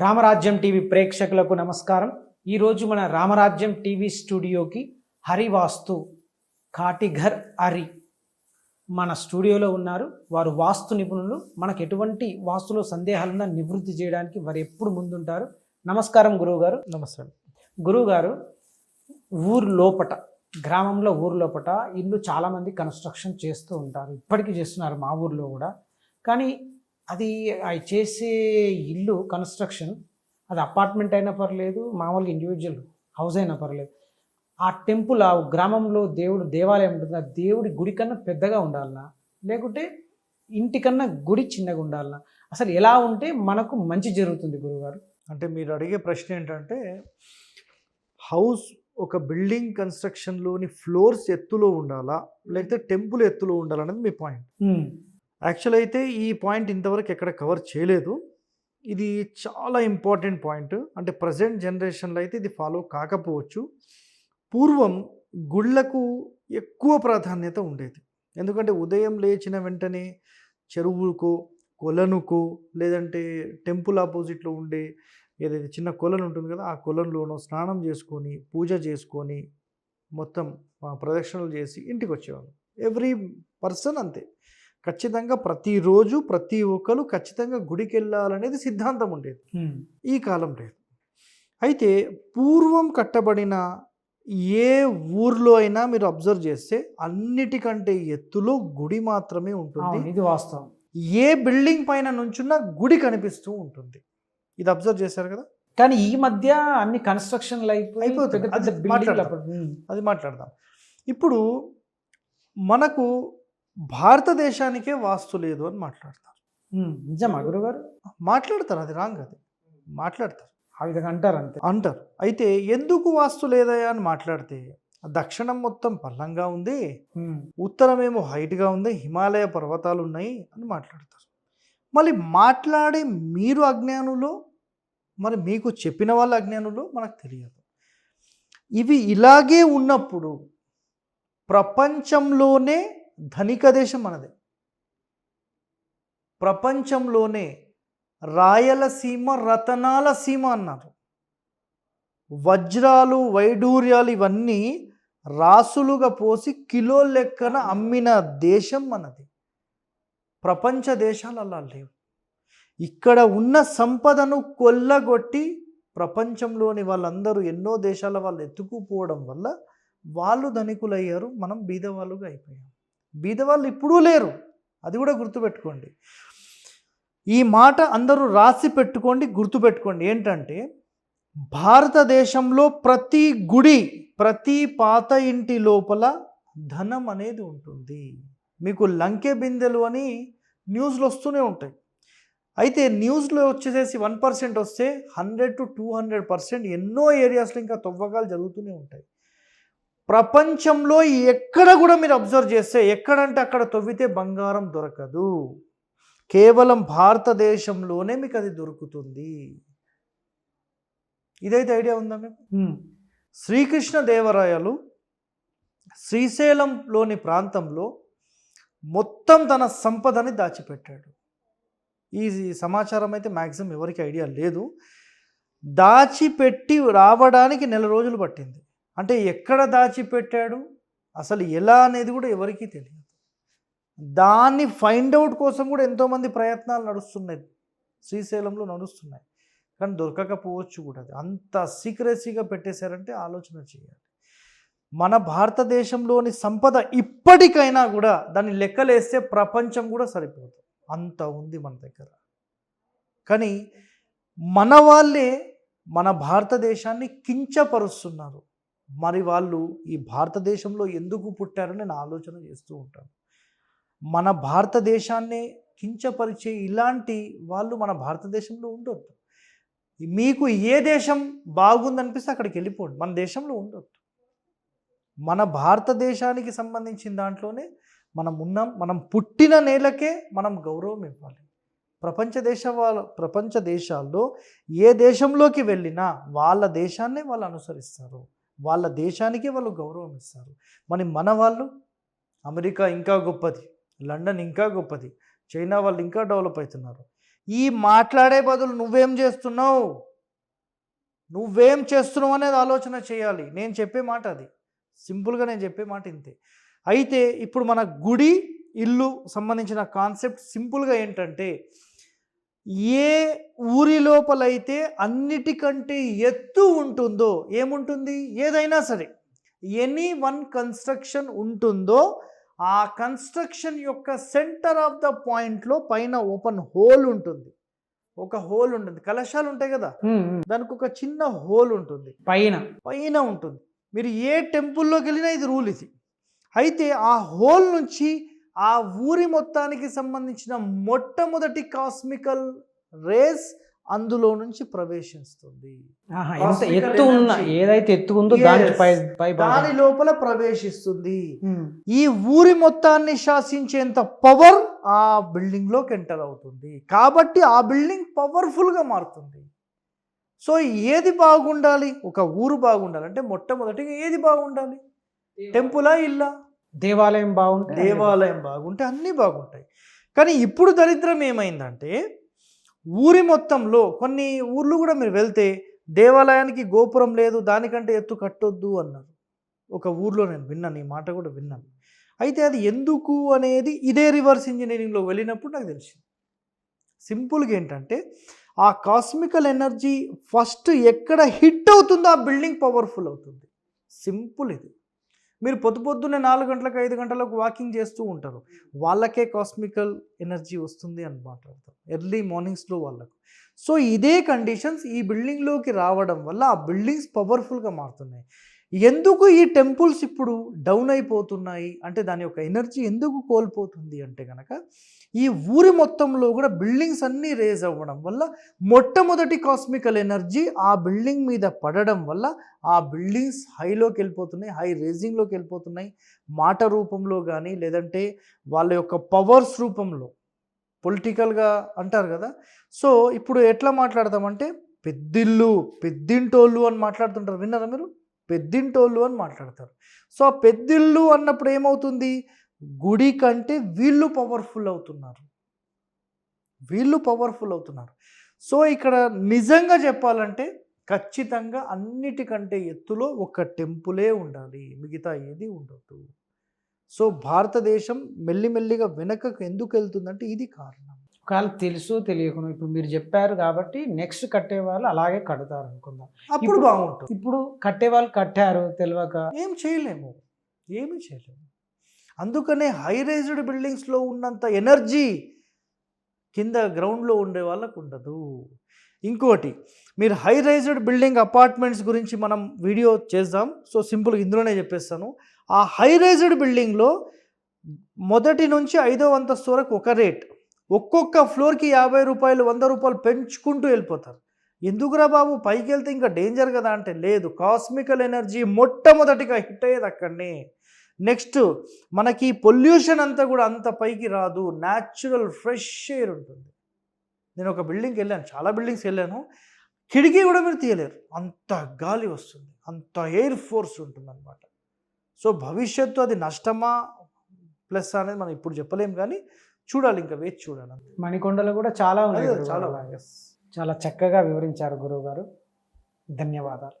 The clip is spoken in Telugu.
రామరాజ్యం టీవీ ప్రేక్షకులకు నమస్కారం. ఈరోజు మన రామరాజ్యం టీవీ స్టూడియోకి హరివాస్తు కాటిఘర్ హరి మన స్టూడియోలో ఉన్నారు. వారు వాస్తు నిపుణులు. మనకు ఎటువంటి వాస్తులో సందేహాలున్నా నివృత్తి చేయడానికి వారు ఎప్పుడు ముందుంటారు. నమస్కారం గురువుగారు. నమస్తే. గురువుగారు ఊరు లోపట గ్రామంలో ఊరు లోపట ఇల్లు చాలామంది కన్స్ట్రక్షన్ చేస్తూ ఉంటారు. ఇప్పటికీ చేస్తున్నారు మా ఊర్లో కూడా. కానీ అది అవి చేసే ఇల్లు కన్స్ట్రక్షన్ అది అపార్ట్మెంట్ అయినా పర్లేదు మామూలుగా ఇండివిజువల్ హౌస్ అయినా పర్లేదు. ఆ టెంపుల్ ఆ గ్రామంలో దేవుడు దేవాలయం ఉంటుంది ఆ దేవుడి గుడి కన్నా పెద్దగా ఉండాలనా లేకుంటే ఇంటికన్నా గుడి చిన్నగా ఉండాలనా అసలు ఎలా ఉంటే మనకు మంచి జరుగుతుంది గురువుగారు అంటే మీరు అడిగే ప్రశ్న ఏంటంటే హౌస్ ఒక బిల్డింగ్ కన్స్ట్రక్షన్లోని ఫ్లోర్స్ ఎత్తులో ఉండాలా లేకపోతే టెంపుల్ ఎత్తులో ఉండాలనేది మీ పాయింట్ యాక్చువల్ అయితే ఈ పాయింట్ ఇంతవరకు ఎక్కడ కవర్ చేయలేదు. ఇది చాలా ఇంపార్టెంట్ పాయింట్ అంటే ప్రజెంట్ జనరేషన్లో అయితే ఇది ఫాలో కాకపోవచ్చు. పూర్వం గుళ్ళకు ఎక్కువ ప్రాధాన్యత ఉండేది. ఎందుకంటే ఉదయం లేచిన వెంటనే చెరువుకో కొలనుకో లేదంటే టెంపుల్ ఆపోజిట్లో ఉండే ఏదైతే చిన్న కొలను ఉంటుంది కదా ఆ కొలంలోనో స్నానం చేసుకొని పూజ చేసుకొని మొత్తం ప్రదక్షిణలు చేసి ఇంటికి వచ్చేవాళ్ళు. ఎవ్రీ పర్సన్ అంతే. ఖచ్చితంగా ప్రతిరోజు ప్రతి ఒక్కరు ఖచ్చితంగా గుడికి వెళ్ళాలనేది సిద్ధాంతం ఉండేది. ఈ కాలం లేదు. అయితే పూర్వం కట్టబడిన ఏ ఊర్లో అయినా మీరు అబ్జర్వ్ చేస్తే అన్నిటికంటే ఎత్తులో గుడి మాత్రమే ఉంటుంది. ఇది వాస్తవం. ఏ బిల్డింగ్ పైన నుంచున్నా గుడి కనిపిస్తూ ఉంటుంది. ఇది అబ్జర్వ్ చేశారు కదా? కానీ ఈ మధ్య అన్ని కన్స్ట్రక్షన్లు అయిపోయి అయిపోతుంది. అది మాట్లాడదాం. ఇప్పుడు మనకు భారతదేశానికే వాస్తు లేదు అని మాట్లాడతారు. నిజమా గురుగారు? మాట్లాడతారు అది రాంగ్ అది. మాట్లాడతారు. ఆ విధంగా అంటారు అంతే. అంటారు. అయితే ఎందుకు వాస్తు లేదయా అని మాట్లాడితే దక్షిణం మొత్తం పల్లంగా ఉంది ఉత్తరమేమో హైట్గా ఉంది హిమాలయ పర్వతాలు ఉన్నాయి అని మాట్లాడతారు. మళ్ళీ మాట్లాడే మీరు అజ్ఞానులో మరి మీకు చెప్పిన వాళ్ళ అజ్ఞానులో మనకు తెలియదు. ఇవి ఇలాగే ఉన్నప్పుడు ప్రపంచంలోనే ధనిక దేశం మనదే. ప్రపంచంలోనే రాయలసీమ రతనాల సీమ అన్నారు. వజ్రాలు వైడూర్యాలు ఇవన్నీ రాసులుగా పోసి కిలో లెక్కన అమ్మిన దేశం మనది. ప్రపంచ దేశాలు అలా లేవు. ఇక్కడ ఉన్న సంపదను కొల్లగొట్టి ప్రపంచంలోని వాళ్ళందరూ ఎన్నో దేశాల వాళ్ళు ఎత్తుకుపోవడం వల్ల వాళ్ళు ధనికులయ్యారు మనం బీదవాళ్ళుగా అయిపోయాం. బీదవాళ్ళు ఇప్పుడూ లేరు. అది కూడా గుర్తుపెట్టుకోండి. ఈ మాట అందరూ రాసి పెట్టుకోండి గుర్తుపెట్టుకోండి. ఏంటంటే భారతదేశంలో ప్రతి గుడి ప్రతి పాత ఇంటి లోపల ధనం అనేది ఉంటుంది. మీకు లంకె బిందెలు అని న్యూస్లో వస్తూనే ఉంటాయి. అయితే న్యూస్లో వచ్చేసేసి వన్ పర్సెంట్ వస్తే hundred to two hundred percent ఎన్నో ఏరియాస్లో ఇంకా తవ్వకాలు జరుగుతూనే ఉంటాయి. ప్రపంచంలో ఎక్కడ కూడా మీరు అబ్జర్వ్ చేస్తే ఎక్కడంటే అక్కడ తవ్వితే బంగారం దొరకదు. కేవలం భారతదేశంలోనే మీకు అది దొరుకుతుంది. ఇదైతే ఐడియా ఉందా మీకు? శ్రీకృష్ణ దేవరాయలు శ్రీశైలంలోని ప్రాంతంలో మొత్తం తన సంపదని దాచిపెట్టాడు. ఈ సమాచారం అయితే మ్యాక్సిమం ఎవరికి ఐడియా లేదు. దాచిపెట్టి రావడానికి నెల రోజులు పట్టింది. అంటే ఎక్కడ దాచిపెట్టాడు? అసలు ఎలా అనేది కూడా ఎవరికీ తెలియదు. దాన్ని ఫైండ్ అవుట్ కోసం కూడా ఎంతోమంది ప్రయత్నాలు నడుస్తున్నాయి. శ్రీశైలంలో నడుస్తున్నాయి. కానీ దొరకకపోవచ్చు కూడా. అది అంత సీక్రెసీగా పెట్టేశారంటే ఆలోచన చేయాలి. మన భారతదేశంలోని సంపద ఇప్పటికైనా కూడా దాన్ని లెక్కలేస్తే ప్రపంచం కూడా సరిపోదు. అంత ఉంది మన దగ్గర. కానీ మన వాళ్ళే మన భారతదేశాన్ని కించపరుస్తున్నారు. మరి వాళ్ళు ఈ భారతదేశంలో ఎందుకు పుట్టారని నేను ఆలోచన చేస్తూ ఉంటాను. మన భారతదేశాన్ని కించపరిచే ఇలాంటి వాళ్ళు మన భారతదేశంలో ఉండొద్దు. మీకు ఏ దేశం బాగుందనిపిస్తే అక్కడికి వెళ్ళిపోండి. మన దేశంలో ఉండొద్దు. మన భారతదేశానికి సంబంధించిన దాంట్లోనే మనం ఉన్నాం. మనం పుట్టిన నేలకే మనం గౌరవం ఇవ్వాలి. ప్రపంచ దేశ వాళ్ళ ప్రపంచ దేశాల్లో ఏ దేశంలోకి వెళ్ళినా వాళ్ళ దేశాన్నే వాళ్ళు అనుసరిస్తారు. వాళ్ళ దేశానికి వాళ్ళు గౌరవం ఇస్తారు మరి మన వాళ్ళు అమెరికా ఇంకా గొప్పది లండన్ ఇంకా గొప్పది చైనా వాళ్ళు ఇంకా డెవలప్ అవుతున్నారు. ఈ మాట్లాడే బదులు నువ్వేం చేస్తున్నావు? నువ్వేం చేస్తున్నావు అనేది ఆలోచన చేయాలి. నేను చెప్పే మాట అది. సింపుల్గా నేను చెప్పే మాట ఇంతే. అయితే ఇప్పుడు మన గుడి ఇల్లు సంబంధించిన కాన్సెప్ట్ సింపుల్గా ఏంటంటే ఏ ఊరి లోపలైతే అన్నిటికంటే ఎత్తు ఉంటుందో ఏముంటుంది? ఏదైనా సరే ఎనీ వన్ కన్స్ట్రక్షన్ ఉంటుందో ఆ కన్స్ట్రక్షన్ యొక్క సెంటర్ ఆఫ్ ద పాయింట్లో పైన ఓపెన్ హోల్ ఉంటుంది. ఒక హోల్ ఉంటుంది. కలశాలు ఉంటాయి కదా. దానికి ఒక చిన్న హోల్ ఉంటుంది. పైన. పైన ఉంటుంది. మీరు ఏ టెంపుల్లోకి వెళ్ళినా ఇది రూల్ ఇది అయితే ఆ హోల్ నుంచి ఆ ఊరి మొత్తానికి సంబంధించిన మొట్టమొదటి కాస్మికల్ రేస్ అందులో నుంచి ప్రవేశిస్తుంది. ఎత్తు ఉన్న. ఏదైతే ఎత్తు ఉందో దానికి Yes. పై పై భాగం. దాని లోపల ప్రవేశిస్తుంది. ఉమ్. ఈ ఊరి మొత్తాన్ని శాసించేంత పవర్ ఆ బిల్డింగ్లోకి ఎంటర్ అవుతుంది. కాబట్టి ఆ బిల్డింగ్ పవర్ఫుల్గా మారుతుంది. సో ఏది బాగుండాలి? ఒక ఊరు బాగుండాలి. అంటే మొట్టమొదటిగా ఏది బాగుండాలి? టెంపులా ఇల్లా? దేవాలయం బాగుంటే దేవాలయం బాగుంటే అన్నీ బాగుంటాయి. కానీ ఇప్పుడు దరిద్రం ఏమైందంటే ఊరి మొత్తంలో కొన్ని ఊర్లు కూడా మీరు వెళ్తే దేవాలయానికి గోపురం లేదు దానికంటే ఎత్తు కట్టొద్దు అన్నారు. ఒక ఊర్లో నేను విన్నాను ఈ మాట కూడా విన్నాను. అయితే అది ఎందుకు అనేది ఇదే రివర్స్ ఇంజనీరింగ్లో వెళ్ళినప్పుడు నాకు తెలిసింది. సింపుల్గా ఏంటంటే ఆ కాస్మికల్ ఎనర్జీ ఫస్ట్ ఎక్కడ హిట్ అవుతుందో ఆ బిల్డింగ్ పవర్ఫుల్ అవుతుంది. సింపుల్ ఇది. మీరు పొద్దు పొద్దున్నే నాలుగు గంటలకు ఐదు గంటలకు వాకింగ్ చేస్తూ ఉంటారు. వాళ్ళకే కాస్మికల్ ఎనర్జీ వస్తుంది అని మాట్లాడతారు. ఎర్లీ మార్నింగ్స్లో వాళ్ళకు. సో ఇదే కండిషన్స్ ఈ బిల్డింగ్లోకి రావడం వల్ల ఆ బిల్డింగ్స్ పవర్ఫుల్గా మారుతున్నాయి. ఎందుకు ఈ టెంపుల్స్ ఇప్పుడు డౌన్ అయిపోతున్నాయి? అంటే దాని యొక్క ఎనర్జీ ఎందుకు కోల్పోతుంది అంటే కనుక ఈ ఊరి మొత్తంలో కూడా బిల్డింగ్స్ అన్నీ రేజ్ అవ్వడం వల్ల మొట్టమొదటి కాస్మికల్ ఎనర్జీ ఆ బిల్డింగ్ మీద పడడం వల్ల ఆ బిల్డింగ్స్ హైలోకి వెళ్ళిపోతున్నాయి హై రేజింగ్లోకి వెళ్ళిపోతున్నాయి. మాట రూపంలో కానీ లేదంటే వాళ్ళ యొక్క పవర్స్ రూపంలో పొలిటికల్గా అంటారు కదా. సో ఇప్పుడు ఎట్లా మాట్లాడతామంటే పెద్దిల్లు పెద్దింటోళ్ళు అని మాట్లాడుతుంటారు. విన్నారా మీరు? పెద్దింటోళ్ళు అని మాట్లాడతారు. సో ఆ పెద్దిళ్ళు అన్నప్పుడు ఏమవుతుంది? గుడి కంటే వీళ్ళు పవర్ఫుల్ అవుతున్నారు. వీళ్ళు పవర్ఫుల్ అవుతున్నారు. సో ఇక్కడ నిజంగా చెప్పాలంటే ఖచ్చితంగా అన్నిటికంటే ఎత్తులో ఒక టెంపులే ఉండాలి. మిగతా ఏది ఉండదు. సో భారతదేశం మెల్లిమెల్లిగా వెనకకు ఎందుకు వెళ్తుందంటే ఇది కారణం. ఒకవేళ తెలుసో తెలియకుండా ఇప్పుడు మీరు చెప్పారు కాబట్టి నెక్స్ట్ కట్టే వాళ్ళు అలాగే కడతారు అనుకుందాం. అప్పుడు బాగుంటుంది. ఇప్పుడు కట్టే వాళ్ళు కట్టారు తెలియక ఏం చేయలేము. ఏమీ చేయలేము. అందుకనే హై రైజ్డ్ బిల్డింగ్స్లో ఉన్నంత ఎనర్జీ కింద గ్రౌండ్లో ఉండే వాళ్ళకు ఉండదు. ఇంకోటి మీరు హై రైజ్డ్ బిల్డింగ్ అపార్ట్మెంట్స్ గురించి మనం వీడియో చేద్దాం. సో సింపుల్గా ఇందులోనే చెప్పేస్తాను. ఆ హై రైజ్డ్ బిల్డింగ్లో మొదటి నుంచి ఐదో అంతస్తు వరకు ఒక రేట్ ఒక్కొక్క ఫ్లోర్కి యాభై రూపాయలు వంద రూపాయలు పెంచుకుంటూ వెళ్ళిపోతారు. ఎందుకురా బాబు? పైకి వెళ్తే ఇంకా డేంజర్ కదా అంటే లేదు. కాస్మికల్ ఎనర్జీ మొట్టమొదటిగా హిట్ అయ్యేది అక్కడనే. నెక్స్ట్ మనకి పొల్యూషన్ అంతా కూడా అంత పైకి రాదు. న్యాచురల్ ఫ్రెష్ ఎయిర్ ఉంటుంది. నేను ఒక బిల్డింగ్కి వెళ్ళాను. చాలా బిల్డింగ్స్ వెళ్ళాను. కిటికీ కూడా మీరు తీయలేరు. అంత గాలి వస్తుంది. అంత ఎయిర్ ఫోర్స్ ఉంటుంది అనమాట సో భవిష్యత్తు అది నష్టమా? ప్లస్ అనేది మనం ఇప్పుడు చెప్పలేం కానీ చూడాలి ఇంకా వేచి చూడాలి. మణికొండలో కూడా చాలా ఉన్నాయి చాలా. చాలా చక్కగా వివరించారు గురువు గారు ధన్యవాదాలు